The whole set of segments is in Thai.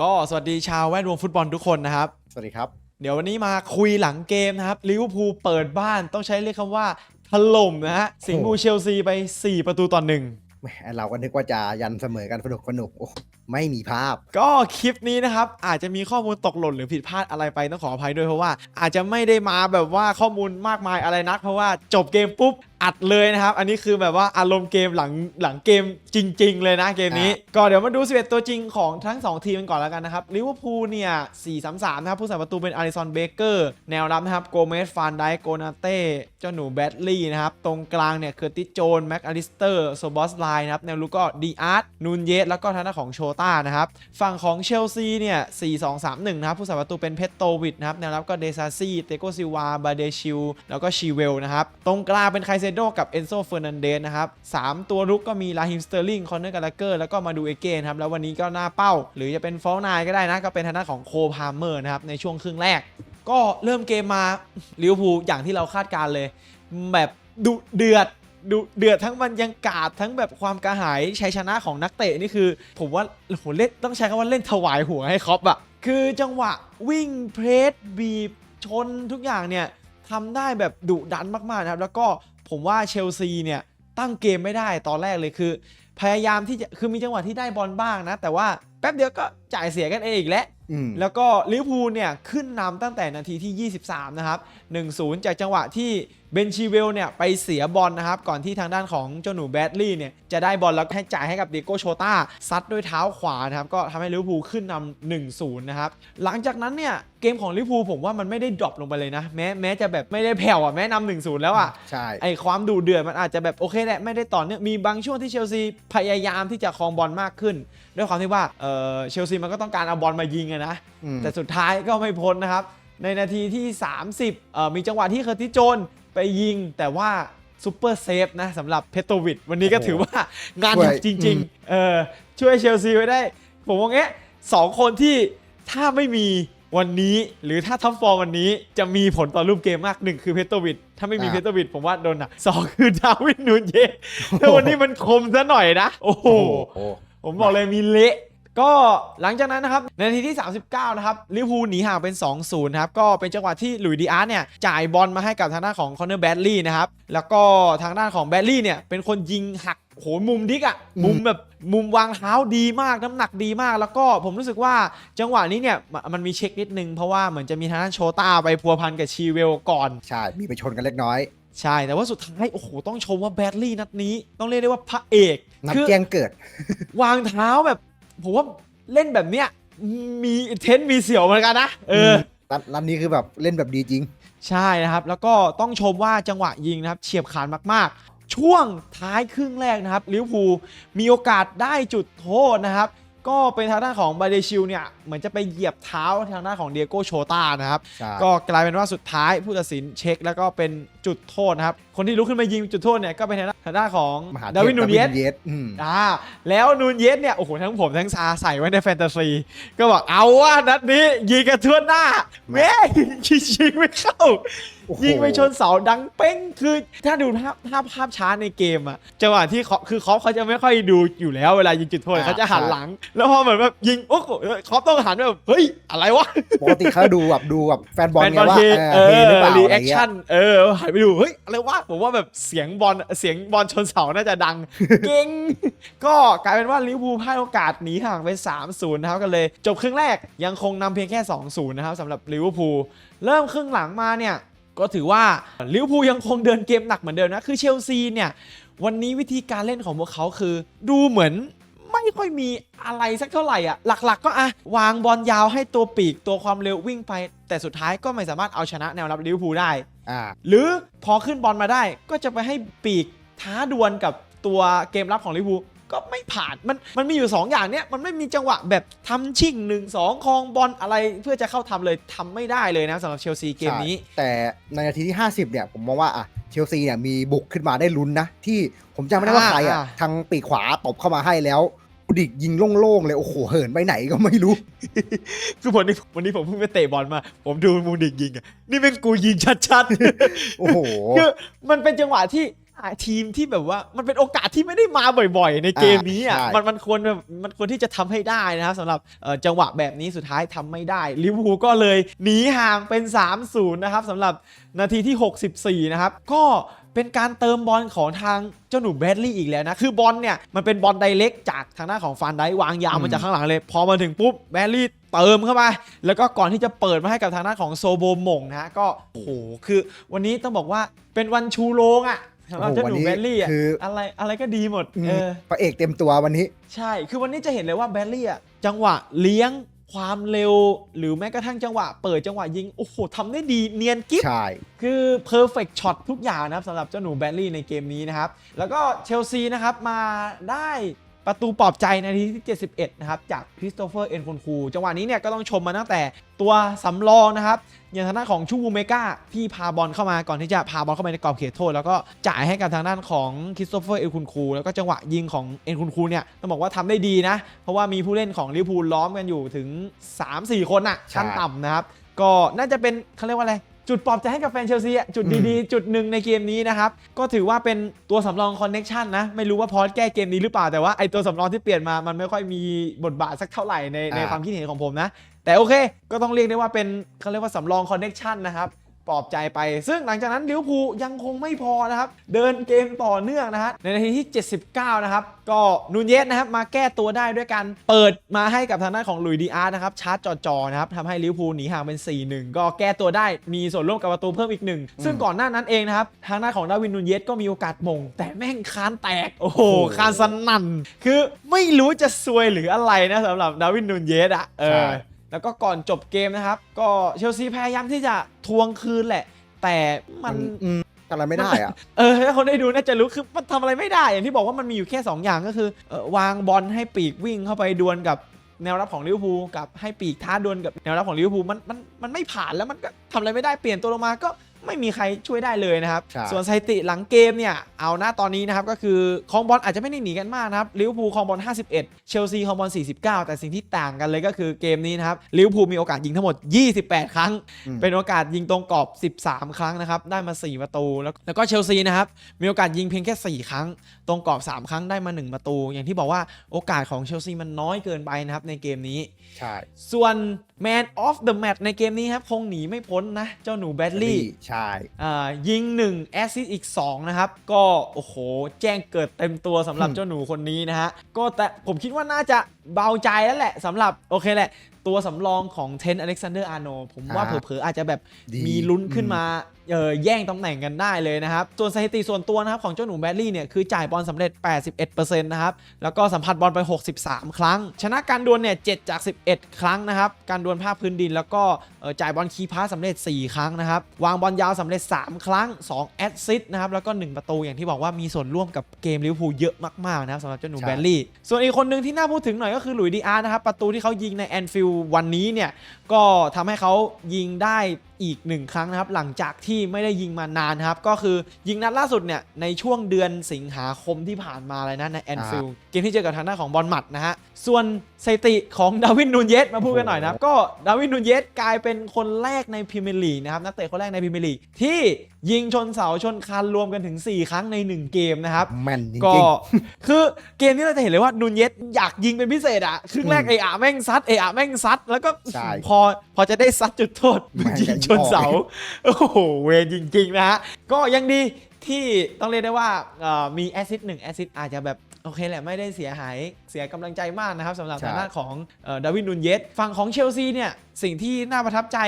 ก็สวัสดีชาวแวดวงฟุตบอลทุกคนนะครับ สวัสดีครับ เดี๋ยววันนี้มาคุยหลังเกมนะครับลิเวอร์พูลเปิดบ้านต้องใช้เรียกคำว่าถล่มนะฮะ สิงห์บูเชลซีไป 4 ประตูต่อหนึ่งแหมเราก็นึกว่าจะยันเสมอกันสนุกสนุกโอ้ไม่มีภาพ ก็คลิปนี้นะครับ อาจจะมีข้อมูลตกหล่นหรือผิดพลาดอะไรไปต้องขออภัยด้วยเพราะว่า อาจจะไม่ได้มาแบบว่าข้อมูลมากมายอะไรนัก เพราะว่าจบเกมปุ๊บ อัดเลยนะครับ อันนี้คือแบบว่าอารมณ์เกมหลังหลังเกมจริง ๆ เลยนะเกมนี้ ก็เดี๋ยวมาดู 11 ตัวจริงของทั้ง 2 ทีมกันก่อนแล้วกันนะครับลิเวอร์พูลเนี่ย 4-3-3 นะครับ ผู้สาประตูเป็นอาริสันเบเกอร์ แนวรับนะครับ โกเมส ฟานไดโกนาเต้ เจ้าหนูแบดลี่นะครับ ตรงกลางเนี่ยเคอร์ติสโจน แม็กอลิสเตอร์ โซบอสไลน์นะครับ แนวลุกก็ดีอาร์ตนูนเยส แล้วก็ทางด้านของโชต้านะครับ ฝั่งของเชลซีเนี่ย 4-2-3-1 นะครับ ผู้สาประตูเป็นเพตโตวิดนะครับ แนวรับก็เดซาซี่ เตโกซิวา บาเดชิล แล้วก็ชีเวลนะครับ ตรงกลางเป็นไคเซโดกับเอนโซเฟอร์นันเดสนะครับสามตัวรุกก็มีลาฮิมสเตอร์ลิงคอนเนอร์กาลาเกอร์แล้วก็มาดูเอเกนครับแล้ววันนี้ก็หน้าเป้า หรือจะเป็นฟอลนายก็ได้นะ ก็เป็นทางด้านของโคพาร์เมอร์นะครับในช่วงครึ่งแรก ก็เริ่มเกมมาลิเวอร์พูลอย่างที่เราคาดการณ์เลย แบบดุเดือดดุเดือดทั้งบรรยากาศทั้งแบบความกระหายชัยชนะของนักเตะนี่คือ ผมว่าโหเล่นต้องใช้คำว่าเล่นถวายหัวให้ครอปอะคือจังหวะวิ่งเพรสบีบชนทุกอย่างเนี่ยทำได้แบบดุดันมากๆนะครับ แล้วก็ ผมว่าเชลซีเนี่ยตั้งเกมไม่ได้ตอนแรกเลยคือ พยายามที่จะคือมีจังหวะที่ได้บอลบ้างนะ แต่ว่าแป๊บเดียวก็จ่ายเสียกันเองอีกแล้วอืม แล้วก็ลิเวอร์พูลเนี่ยขึ้นนำตั้งแต่นาทีที่ 23 นะครับ 1-0 จากจังหวะที่เบนชีเวลเนี่ยไปเสียบอลนะครับ ก่อนที่ทางด้านของเจ้าหนูแบดลี่เนี่ยจะได้บอลแล้วก็ให้จ่ายให้กับเดโกโชตาซัดด้วยเท้าขวานะครับ ก็ทำให้ลิเวอร์พูลขึ้นนำ1-0 นะครับ หลังจากนั้นเนี่ยเกมของลิเวอร์พูลผมว่ามันไม่ได้ดรอปลงไปเลยนะ แม้แม้จะแบบไม่ได้แผ่วอะแม้นำ1-0 แล้วอะ ใช่ ไอความดุเดือดมันอาจจะแบบโอเคแหละไม่ได้ต่อเนื่องมีบางช่วงที่เชลซีพยายามที่จะครองบอลมากขึ้น ด้วยความที่ว่าเออเชลซีมันก็ต้องการเอาบอลมายิงอะนะอืมแต่สุดท้ายก็ไม่พ้นนะครับ ในนาทีที่ 30เอ่อมีจังหวะที่เคอร์ติสโจนไปยิง แต่ว่าซูเปอร์เซฟนะสำหรับเพโตรวิดวันนี้ก็ถือว่างานหนักจริงๆเออช่วยเชลซีไว้ได้ ผมว่าเงี้ยสองคนที่ถ้าไม่มีวันนี้หรือถ้าท็อปฟอร์มวันนี้จะมีผลต่อรูปเกมมากหนึ่งคือเพโตรวิดถ้าไม่มีเพโตรวิดผมว่าโดนหนักสองคือดาวินนูนเยสถ้าวันนี้มันคมซะหน่อยนะ โอ้โหโอ้ผมบอกเลยมีเละ ก็หลังจากนั้นนะครับในนาทีที่ 39 นะครับลิเวอร์พูลหนีห่างเป็น 2-0นะครับก็เป็นจังหวะที่หลุยส์ดีอาร์ตเนี่ยจ่ายบอลมาให้กับทางด้านของคอนเนอร์แบดลี่นะครับแล้วก็ทางด้านของแบดลี่เนี่ยเป็นคนยิงหักโหมุมดิกอะมุมแบบมุมวางเท้าดีมากน้ำหนักดีมาก แล้วก็ผมรู้สึกว่าจังหวะนี้เนี่ยมันมันมีเช็คนิดนึงเพราะว่าเหมือนจะมีทางด้านโชต้าไปพัวพันกับชีเวลก่อน ใช่ มีไปชนกันเล็กน้อย ใช่ แต่ว่าสุดท้าย โอ้โห ต้องชมว่าแบดลี่นัดนี้ ต้องเรียกได้ว่าพระเอกนัดคือแจ้งเกิด วางเท้าแบบ ผมว่าเล่นแบบเนี้ยมีเทนมีเสียวเหมือนกันนะเอออนัดนัดนี้คือแบบเล่นแบบดีจริง ใช่นะครับ แล้วก็ต้องชมว่าจังหวะยิงนะครับ เฉียบขาดมากๆ ช่วงท้ายครึ่งแรกนะครับลิเวอร์พูลมีโอกาสได้จุดโทษนะครับ ก็เป็นทางด้านของบาเดชิลเนี่ย เหมือนจะไปเหยียบเท้าทางด้านของเดียโกโชตานะครับ ใช่ ก็กลายเป็นว่าสุดท้ายผู้ตัดสินเช็คแล้วก็เป็นจุดโทษนะครับ คนที่ลุกขึ้นมายิงจุดโทษเนี่ยก็เป็นทางด้านของมหาเทพดาวินนูเยสเยสอืมอ่าแล้วนูนเยสเนี่ยโอ้โหทั้งผมทั้งซาใส่ไว้ในแฟนตาซี ก็บอกเอาว่านัดนี้ยิงกระทั่วหน้าแม่ยิงไม่เข้าโอ้โหยิงไปชนเสาดังเป้งคือถ้าดูภาพภาพภาพช้าในเกมอะจังหวะที่เขาคือเขาเขาจะไม่ค่อยดูอยู่แล้วเวลายิงจุดโทษอ่าเขาจะหันใช่หลัง แล้วพอเหมือนแบบยิงโอ้โหเขาต้องหันแบบเฮ้ยอะไรวะปกติเขาดูแบบดูแบบแฟนบอลแฟนไงบอลว่าเฮเอเออเฮหรือเปอล่ารีอะไรแอคเงี้ยชั่นเออหันไปดูเฮ้ยอะไรวะผมว่าแบบเสียงบอลเสียงบอลชนเสาน่าจะดัง เก่งก็กลายเป็นว่าลิเวอร์พูลพลาดโอกาสหนีห่างไป 3-0นะครับกันเลย จบครึ่งแรกยังคงนำเพียงแค่ 2-0 นะครับสำหรับลิเวอร์พูลเริ่มครึ่งหลังมาเนี่ยก็ถือว่าลิเวอร์พูลยังคงเดินเกมหนักเหมือนเดิมนะ คือเชลซีเนี่ย วันนี้วิธีการเล่นของพวกเขาคือ ดูเหมือน ไม่ค่อยมีอะไรสักเท่าไหร่อะ หลักๆ ก็อะ วางบอลยาวให้ตัวปีกตัวความเร็ววิ่งไป แต่สุดท้ายก็ไม่สามารถเอาชนะแนวรับลิเวอร์พูลได้ อ่า หรือพอขึ้นบอลมาได้ก็จะไปให้ปีกท้าดวลกับตัวเกมรับของลิเวอร์พูลก็ไม่ผ่านมันมันมีอยู่ 2 อย่างเนี้ยมันไม่มีจังหวะแบบทำชิ่ง1 2คลองบอลอะไรเพื่อจะเข้าทำเลยทำไม่ได้เลยนะสำหรับเชลซีเกมนี้ใช่แต่ในนาทีที่ 50 เนี่ย ผมมองว่าอะเชลซีเนี่ยมีบุกขึ้นมาได้ลุ้นนะ ที่ผมจำไม่ได้ว่าอ่าใครอะอ่าทางปีกขวาตบเข้ามาให้แล้วอุ ดิกยิงโล่งๆเลย โอ้โห เหินไปไหนก็ไม่รู้ คือวันนี้วันนี้ผมเพิ่งไปเตะบอลมา ผมดูมูนิกยิงอะนี่เป็นกูยิงชัดๆ โอ้โหคือมันเป็นจังหวะที่ทีมที่แบบว่ามันเป็นโอกาสที่ไม่ได้มาบ่อย ๆ ในเกมนี้อะอ่าใช่มันมันควรแบบมันควรที่จะทำให้ได้นะครับสำหรับเอ่อจังหวะแบบนี้สุดท้ายทำไม่ได้ลิเวอร์พูลก็เลยหนีห่างเป็น 3-0 นะครับสำหรับนาทีที่ 64 นะครับ ก็ เป็นการเติมบอลของทางเจ้าหนุ่มแบดลี่อีกแล้วนะ คือบอลเนี่ย มันเป็นบอลไดเรกจากทางหน้านของฟานไดวางยาวมาจากข้างหลังเลย พอมาถึงปุ๊บแบดลี่เติมเข้ามา แล้วก็ก่อนที่จะเปิดมาให้กับทางหน้านของโซโบหมงนะฮะก็โอ้โหคือวันนี้ต้องบอกว่าเป็นวันชูโรงอะสำหรับเจ้าหนุ่มแบดลี่อะคืออะไรอะไรก็ดีหมดอืมเออพระเอกเต็มตัววันนี้ ใช่ คือวันนี้จะเห็นเลยว่าแบลลี่อะจังหวะเลี้ยง ความเร็วหรือแม้กระทั่งจังหวะ เปิดจังหวะยิง โอ้โหทำได้ดีเนียนกิ๊บใช่คือ perfect shot ทุกอย่างนะครับสำหรับเจ้าหนูแบลลี่ในเกมนี้นะครับ แล้วก็เชลซีนะครับมาได้ประตูปลอบใจในนาทีที่ 71 นะครับ จากคริสโตเฟอร์เอ็นคนคูจังหวะนี้เนี่ยก็ต้องชมมาตั้งแต่ตัวสำรองนะครับ อย่างทางด้านของชูวูเมกาที่พาบอลเข้ามาก่อนที่จะพาบอลเข้าไปในกรอบเขตโทษ แล้วก็จ่ายให้กับทางด้านของคริสโตเฟอร์เอ็นคุณคูแล้วก็จังหวะยิงของเอ็นคุณคูเนี่ยต้องบอกว่าทำได้ดีนะ เพราะว่ามีผู้เล่นของลิเวอร์พูลล้อมกันอยู่ถึง 3-4 คนน่ะใช่ชั้นต่ำนะครับก็น่าจะเป็นเขาเรียกว่าอะไร จุดปลอบใจให้กับแฟนเชลซีอะจุดดีๆ จุดหนึ่งในเกมนี้นะครับ ก็ถือว่าเป็นตัวสำรองคอนเน็ชันนะ ไม่รู้ว่าพอสแก้เกมนี้หรือเปล่าแต่ว่าไอตัวสำรองที่เปลี่ยนมามันไม่ค่อยมีบทบาทสักเท่าไหร่ในในอ่าความคิดเห็นของผมนะ แต่โอเค ก็ต้องเรียกได้ว่าเป็นเขาเรียกว่าสำรองคอนเน็ชันนะครับ ปลอบใจไป ซึ่งหลังจากนั้นลิเวอร์พูลยังคงไม่พอนะครับ เดินเกมต่อเนื่องนะฮะในนาทีที่ 79 นะครับ ก็นูนเยสนะครับมาแก้ตัวได้ด้วยการเปิดมาให้กับทางด้านของหลุยส์ดีอาร์นะครับชาร์จจอๆนะครับทำให้ลิเวอร์พูลหนีห่างเป็น 4-1 ก็แก้ตัวได้มีส่วนร่วมกับประตูเพิ่มอีกหนึ่งซึ่งก่อนหน้านั้นเองนะครับทางด้านของดาวินนูนเยสก็มีโอกาสมง แต่แม่งคานแตกโอ้โหโอ้โหคานสนั่น คือไม่รู้จะซวยหรืออะไรนะสำหรับดาวินนูนเยสอะเอใช่อ แล้วก็ก่อนจบเกมนะครับ ก็เชลซีพยายามที่จะทวงคืนแหละ แต่มันอืมทำอะไรไม่ได้อะเออถ้าคนได้ดูน่าจะรู้คือมันทำอะไรไม่ได้อย่างที่บอกว่ามันมีอยู่แค่ 2 อย่างก็คือเออวางบอลให้ปีกวิ่งเข้าไปดวลกับแนวรับของลิเวอร์พูลกับให้ปีกท้าดวลกับแนวรับของลิเวอร์พูลมันมันมันไม่ผ่านแล้วมันก็ทำอะไรไม่ได้เปลี่ยนตัวลงมาก็ ไม่มีใครช่วยได้เลยนะครับใช่ส่วนสถิติหลังเกมเนี่ย เอาหน้าตอนนี้นะครับ ก็คือครองบอลอาจจะไม่ได้หนีกันมากนะครับลิเวอร์พูลครองบอล 51 เชลซีครองบอล 49 แต่สิ่งที่ต่างกันเลยก็คือเกมนี้นะครับลิเวอร์พูลมีโอกาสยิงทั้งหมด 28 ครั้งอืมเป็นโอกาสยิงตรงกรอบ 13 ครั้งนะครับ ได้มา 4 ประตูแล้วแล้วก็เชลซีนะครับ มีโอกาสยิงเพียงแค่ 4 ครั้ง ตรงกรอบ 3 ครั้งได้มา 1 ประตู อย่างที่บอกว่าโอกาสของเชลซีมันน้อยเกินไปนะครับในเกมนี้ ใช่ ส่วน Man of the Match ในเกมนี้ครับคงหนีไม่พ้นนะเจ้าหนูแบดลี่ใช่อ่ายิง 1 แอสซิสต์อีก 2 นะครับ ก็โอ้โห แจ้งเกิดเต็มตัวสำหรับอืมเจ้าหนูคนนี้นะฮะ ก็แต่ผมคิดว่าน่าจะเบาใจแล้วแหละสำหรับโอเคแหละ ตัวสำรองของเทนอเล็กซานเดอร์อาร์โนผมว่าอ่าเผลอๆอาจจะแบบดี มีลุ้นขึ้นมาเออแย่งตำแหน่งกันได้เลยนะครับ ส่วนสถิติส่วนตัวนะครับของเจ้าหนูแบดลี่เนี่ยคือจ่ายบอลสำเร็จ 81%นะครับ แล้วก็สัมผัสบอลไป 63 ครั้ง ชนะการดวลเนี่ย7จาก 11 ครั้งนะครับ การดวลภาคพื้นดิน แล้วก็เอ่อจ่ายบอลคีย์พาสสำเร็จ 4 ครั้งนะครับ วางบอลยาวสำเร็จ 3 ครั้ง 2 แอสซิสต์นะครับ แล้วก็ 1 ประตูอย่างที่บอกว่ามีส่วนร่วมกับเกมลิเวอร์พูลเยอะมากๆนะครับสำหรับเจ้าหนูใช่ แบดลี่ ส่วนอีกคนหนึ่งที่น่าพูดถึงหน่อยก็คือหลุยส์ดีอาร์นะครับประตูที่เขายิงในแอนฟิลด์วันนี้เนี่ยก็ทำให้เขายิงได้อีกหนึ่งครั้งนะครับ หลังจากที่ไม่ได้ยิงมานานนะครับ ก็คือยิงนัดล่าสุดเนี่ย ในช่วงเดือนสิงหาคมที่ผ่านมาเลยนะในแอนฟิลด์เกมที่เจอกับทางด้านของบอลหมัดนะฮะ ส่วนสถิติของดาวินนูนเยสมาพูดกันหน่อยนะครับ ก็ดาวินนูนเยสกลายเป็นคนแรกในพรีเมียร์ลีกนะครับ นักเตะคนแรกในพรีเมียร์ลีกที่ยิงชนเสาชนคานรวมกันถึง 4 ครั้งใน 1 เกมนะครับแม่นจก็ริงคือเกมนี้เราจะเห็นเลยว่านูนเยสอยากยิงเป็นพิเศษอะครึ่งแรกอืมไอ้อะแม่งซัดไอ้อะแม่งซัดแล้วก็ใช่พอพอจะได้ซัดจุดโทษแม่งยิงชนเสา โอ้โห เวรจริง ๆ นะฮะ ก็ยังดีที่ต้องเรียกได้ว่ามีแอซิดหนึ่งแอซิดอาจจะแบบ โอเคแหละไม่ได้เสียหายเสียกำลังใจมากนะครับสำหรับใช่ทางด้านของเอ่อดาวินนูนเยสฝั่งของเชลซีเนี่ยสิ่งที่น่าประทับใจ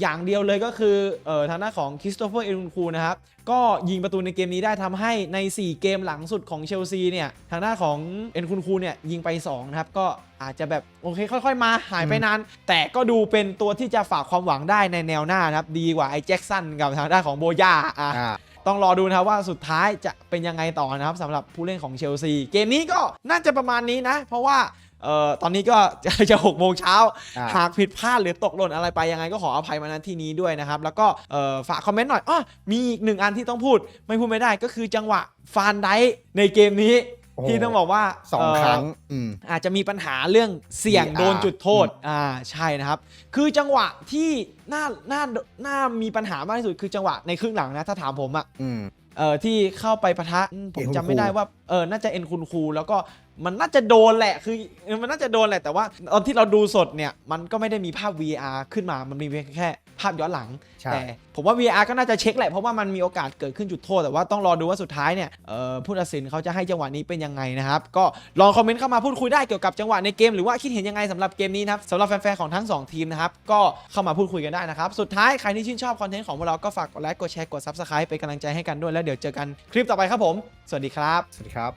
อย่างเดียวเลยก็คือเอ่อทางด้านของคริสโตเฟอร์เอรุนคูนะครับก็ยิงประตูในเกมนี้ได้ทำให้ใน 4 เกมหลังสุดของเชลซีเนี่ยทางด้านของเอ็นคุณคูเนี่ยยิงไป2นะครับก็อาจจะแบบโอเคค่อยๆ มาหายไปนาน แต่ก็ดูเป็นตัวที่จะฝากความหวังได้ในแนวหน้านะครับดีกว่าไอ้แจ็คสันกับทางด้านของโบย่าอะอ่า ต้องรอดูนะครับว่าสุดท้ายจะเป็นยังไงต่อนะครับสำหรับผู้เล่นของเชลซี เกมนี้ก็น่าจะประมาณนี้นะ เพราะว่าเอ่อตอนนี้ก็จะจะหกโมงเช้าอ่าหากผิดพลาดหรือตกหล่นอะไรไปยังไงก็ขออภัยมาณที่นี้ด้วยนะครับ แล้วก็เอ่อฝากคอมเมนต์หน่อยอ้อมีอีกหนึ่งอันที่ต้องพูด ไม่พูดไม่ได้ก็คือจังหวะฟานไดค์ในเกมนี้โอ้โห ที่ต้องบอกว่าสองเครั้งอืมอาจจะมีปัญหาเรื่องเสี่ยง VR โดนจุดโทษอ่าใช่นะครับ คือจังหวะที่น่าน่าน่ามีปัญหามากที่สุดคือจังหวะในครึ่งหลังนะถ้าถามผมอะอืมเอ่อที่เข้าไปปะทะอืมผมเอ็นคุณจำไม่ได้ครูว่าเออน่าจะเอ็นคุณครูแล้วก็มันน่าจะโดนแหละคือเออมันน่าจะโดนแหละแต่ว่าตอนที่เราดูสดเนี่ยมันก็ไม่ได้มีภาพ VR ขึ้นมามันมีเพียงแค่ ภาพย้อนหลัง ใช่ แต่ผมว่า VR ก็น่าจะเช็คแหละ เพราะว่ามันมีโอกาสเกิดขึ้นจุดโทษ แต่ว่าต้องรอดูว่าสุดท้ายเนี่ยเอ่อผู้ตัดสินเขาจะให้จังหวะนี้เป็นยังไงนะครับ ก็ลองคอมเมนต์เข้ามาพูดคุยได้เกี่ยวกับจังหวะในเกม หรือว่าคิดเห็นยังไงสำหรับเกมนี้นะครับสำหรับแฟนๆของทั้ง2ทีมนะครับก็เข้ามาพูดคุยกันได้นะครับสุดท้ายใครที่ชื่นชอบคอนเทนต์ของพวกเราก็ฝากกดไลค์กดแชร์กด Subscribe เป็นกำลังใจให้กันด้วยแล้วเดี๋ยวเจอกันคลิปต่อไปครับผม สวัสดีครับ สวัสดีครับ